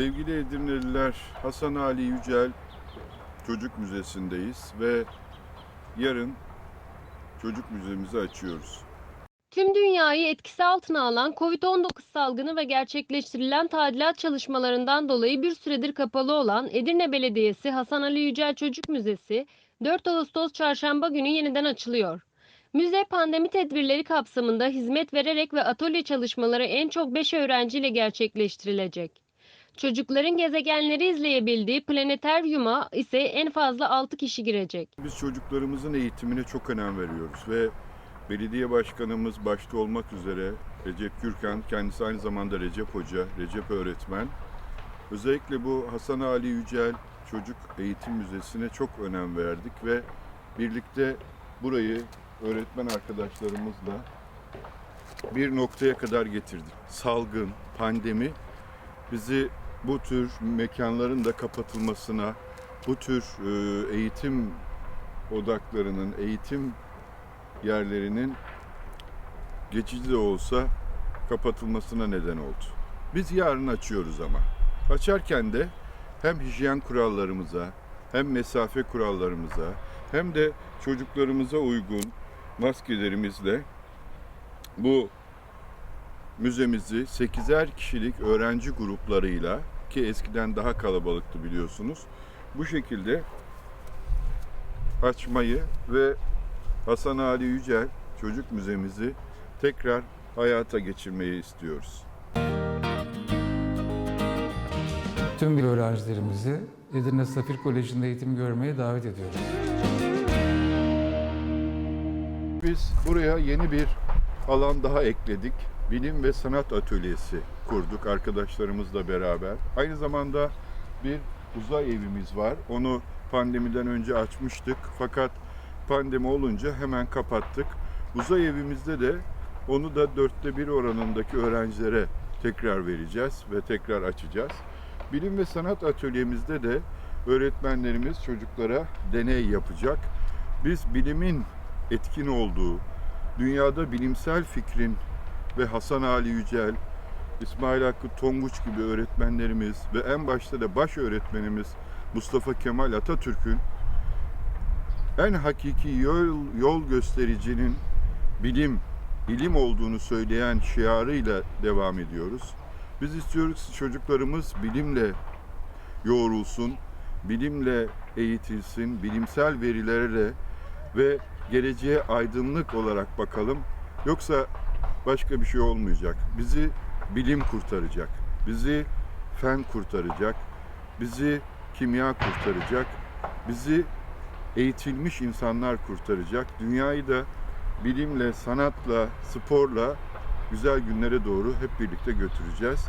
Sevgili Edirneliler, Hasan Ali Yücel Çocuk Müzesi'ndeyiz ve yarın çocuk müzemizi açıyoruz. Tüm dünyayı etkisi altına alan Covid-19 salgını ve gerçekleştirilen tadilat çalışmalarından dolayı bir süredir kapalı olan Edirne Belediyesi Hasan Ali Yücel Çocuk Müzesi 4 Ağustos Çarşamba günü yeniden açılıyor. Müze pandemi tedbirleri kapsamında hizmet vererek ve atölye çalışmaları en çok 5 öğrenciyle gerçekleştirilecek. Çocukların gezegenleri izleyebildiği planetaryuma ise en fazla 6 kişi girecek. Biz çocuklarımızın eğitimine çok önem veriyoruz ve belediye başkanımız başta olmak üzere Recep Gürkan, kendisi aynı zamanda Recep Hoca, Recep öğretmen. Özellikle bu Hasan Ali Yücel Çocuk Eğitim Müzesi'ne çok önem verdik ve birlikte burayı öğretmen arkadaşlarımızla bir noktaya kadar getirdik. Salgın, pandemi bizi bu tür mekanların da kapatılmasına, bu tür e, eğitim odaklarının, eğitim yerlerinin geçici de olsa kapatılmasına neden oldu. Biz yarın açıyoruz ama. Açarken de hem hijyen kurallarımıza, hem mesafe kurallarımıza, hem de çocuklarımıza uygun maskelerimizle bu müzemizi 8'er kişilik öğrenci gruplarıyla ki eskiden daha kalabalıktı biliyorsunuz. Bu şekilde açmayı ve Hasan Ali Yücel Çocuk Müzemizi tekrar hayata geçirmeyi istiyoruz. Tüm öğrencilerimizi Edirne Safir Koleji'nde eğitim görmeye davet ediyoruz. Biz buraya yeni bir alan daha ekledik. Bilim ve sanat atölyesi kurduk arkadaşlarımızla beraber. Aynı zamanda bir uzay evimiz var. Onu pandemiden önce açmıştık. Fakat pandemi olunca hemen kapattık. Uzay evimizde de onu da dörtte bir oranındaki öğrencilere tekrar vereceğiz ve tekrar açacağız. Bilim ve sanat atölyemizde de öğretmenlerimiz çocuklara deney yapacak. Biz bilimin etkin olduğu, dünyada bilimsel fikrin ve Hasan Ali Yücel, İsmail Hakkı Tonguç gibi öğretmenlerimiz ve en başta da baş öğretmenimiz Mustafa Kemal Atatürk'ün en hakiki yol, yol göstericinin bilim, ilim olduğunu söyleyen şiarıyla devam ediyoruz. Biz istiyoruz çocuklarımız bilimle yoğrulsun, bilimle eğitilsin, bilimsel verilerle ve geleceğe aydınlık olarak bakalım. Yoksa başka bir şey olmayacak. Bizi bilim kurtaracak. Bizi fen kurtaracak. Bizi kimya kurtaracak. Bizi eğitilmiş insanlar kurtaracak. Dünyayı da bilimle, sanatla, sporla güzel günlere doğru hep birlikte götüreceğiz.